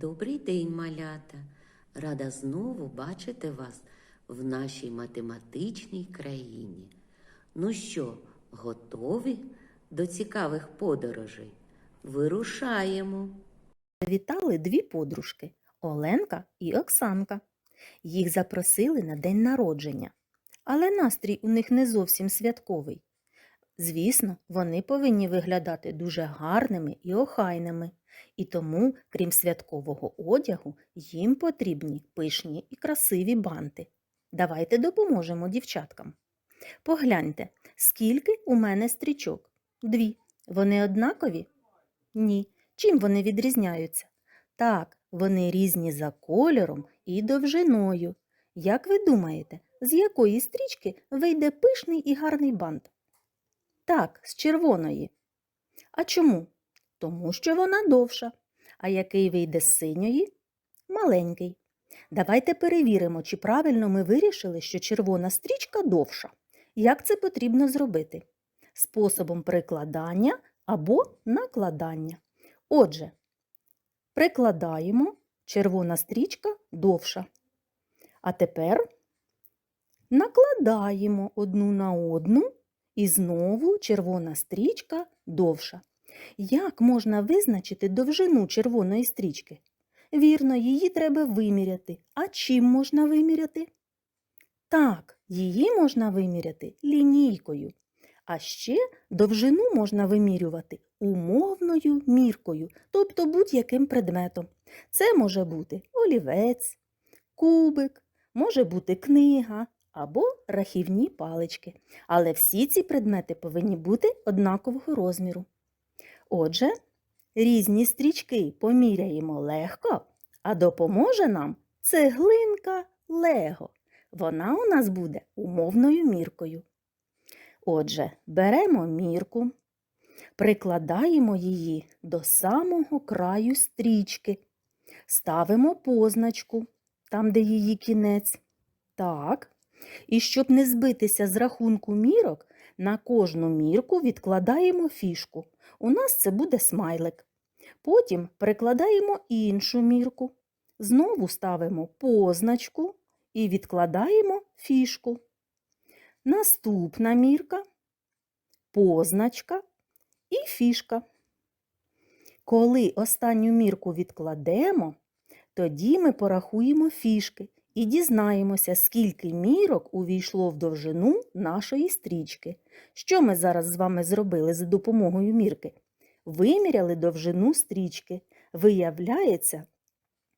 Добрий день, малята! Рада знову бачити вас в нашій математичній країні. Ну що, готові до цікавих подорожей? Вирушаємо! Вітали дві подружки Оленка і Оксанка. Їх запросили на день народження, але настрій у них не зовсім святковий. Звісно, вони повинні виглядати дуже гарними і охайними, і тому, крім святкового одягу, їм потрібні пишні і красиві банти. Давайте допоможемо дівчаткам. Погляньте, скільки у мене стрічок? Дві. Вони однакові? Ні. Чим вони відрізняються? Так, вони різні за кольором і довжиною. Як ви думаєте, з якої стрічки вийде пишний і гарний бант? Так, з червоної. А чому? Тому що вона довша. А який вийде з синьої? Маленький. Давайте перевіримо, чи правильно ми вирішили, що червона стрічка довша. Як це потрібно зробити? Способом прикладання або накладання. Отже, прикладаємо червона стрічка довша. А тепер накладаємо одну на одну і знову червона стрічка довша. Як можна визначити довжину червоної стрічки? Вірно, її треба виміряти. А чим можна виміряти? Так, її можна виміряти лінійкою. А ще довжину можна вимірювати умовною міркою, тобто будь-яким предметом. Це може бути олівець, кубик, може бути книга або рахівні палички. Але всі ці предмети повинні бути однакового розміру. Отже, різні стрічки поміряємо легко, а допоможе нам цеглинка Лего. Вона у нас буде умовною міркою. Отже, беремо мірку, прикладаємо її до самого краю стрічки, ставимо позначку там, де її кінець. Так. І щоб не збитися з рахунку мірок, на кожну мірку відкладаємо фішку. У нас це буде смайлик. Потім прикладаємо іншу мірку. Знову ставимо позначку і відкладаємо фішку. Наступна мірка, позначка і фішка. Коли останню мірку відкладемо, тоді ми порахуємо фішки і дізнаємося, скільки мірок увійшло в довжину нашої стрічки. Що ми зараз з вами зробили за допомогою мірки? Виміряли довжину стрічки. Виявляється,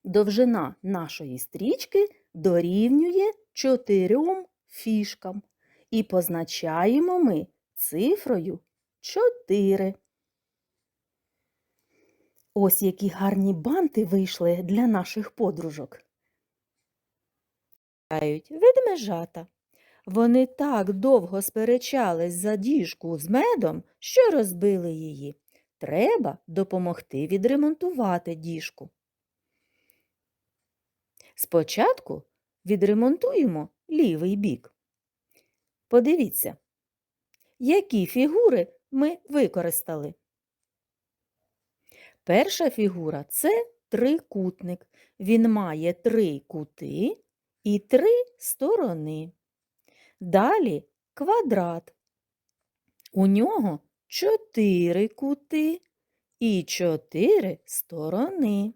довжина нашої стрічки дорівнює чотирьом фішкам. І позначаємо ми цифрою 4. Ось які гарні банти вийшли для наших подружок. Ведмежата. Вони так довго сперечались за діжку з медом, що розбили її. Треба допомогти відремонтувати діжку. Спочатку відремонтуємо лівий бік. Подивіться, які фігури ми використали. Перша фігура це трикутник. Він має три кути і три сторони. Далі квадрат. У нього чотири кути і чотири сторони.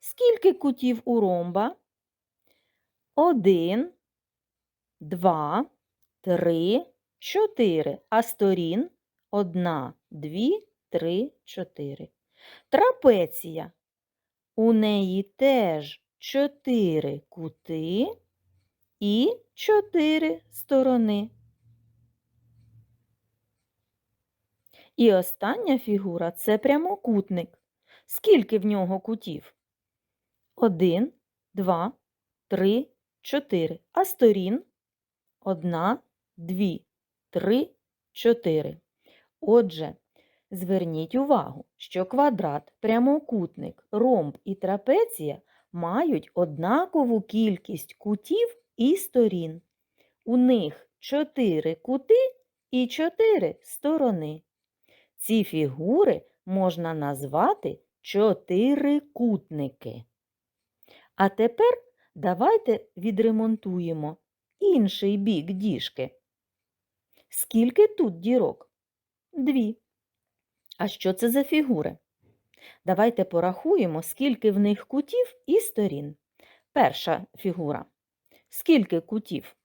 Скільки кутів у ромба? Один, два, три, чотири. А сторін одна, дві, три, чотири. Трапеція. У неї теж чотири кути і чотири сторони. І остання фігура це прямокутник. Скільки в нього кутів? Один, два, три, чотири. А сторін? Одна, дві, три, чотири. Отже, зверніть увагу, що квадрат, прямокутник, ромб і трапеція мають однакову кількість кутів і сторін. У них чотири кути і чотири сторони. Ці фігури можна назвати чотирикутники. А тепер давайте відремонтуємо інший бік діжки. Скільки тут дірок? Дві. А що це за фігури? Давайте порахуємо, скільки в них кутів і сторін. Перша фігура. Скільки кутів?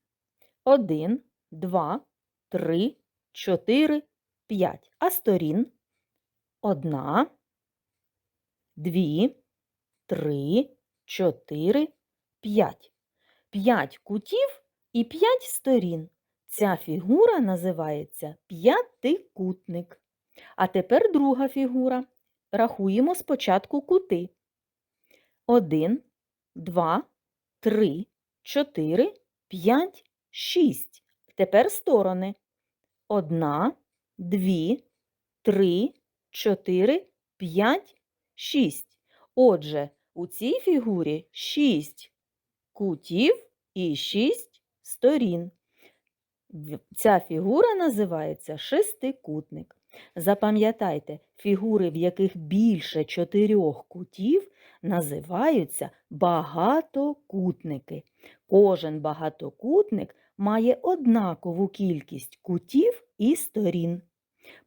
Один, два, три, чотири, п'ять. А сторін? Одна, дві, три, чотири, п'ять. П'ять кутів і п'ять сторін. Ця фігура називається п'ятикутник. А тепер друга фігура. Рахуємо спочатку кути. Один, два, три, чотири, п'ять, шість. Тепер сторони. Одна, дві, три, чотири, п'ять, шість. Отже, у цій фігурі шість кутів і шість сторін. Ця фігура називається шестикутник. Запам'ятайте, фігури, в яких більше чотирьох кутів, називаються багатокутники. Кожен багатокутник має однакову кількість кутів і сторін.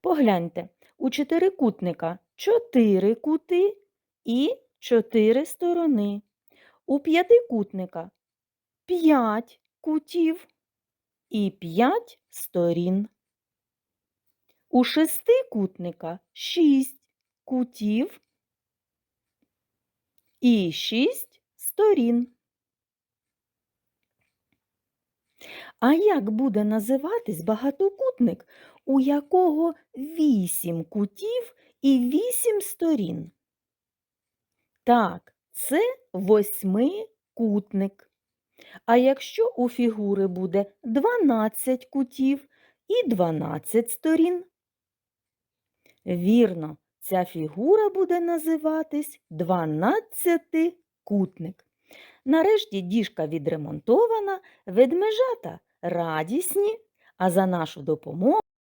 Погляньте, у чотирикутника чотири кути і чотири сторони. У п'ятикутника п'ять кутів і п'ять сторін. У шестикутника шість кутів і шість сторін. А як буде називатись багатокутник, у якого вісім кутів і вісім сторін? Так, це восьмикутник. А якщо у фігури буде 12 кутів і 12 сторін? Вірно, ця фігура буде називатись дванадцятикутник. Нарешті діжка відремонтована, ведмежата радісні, а за нашу допомогу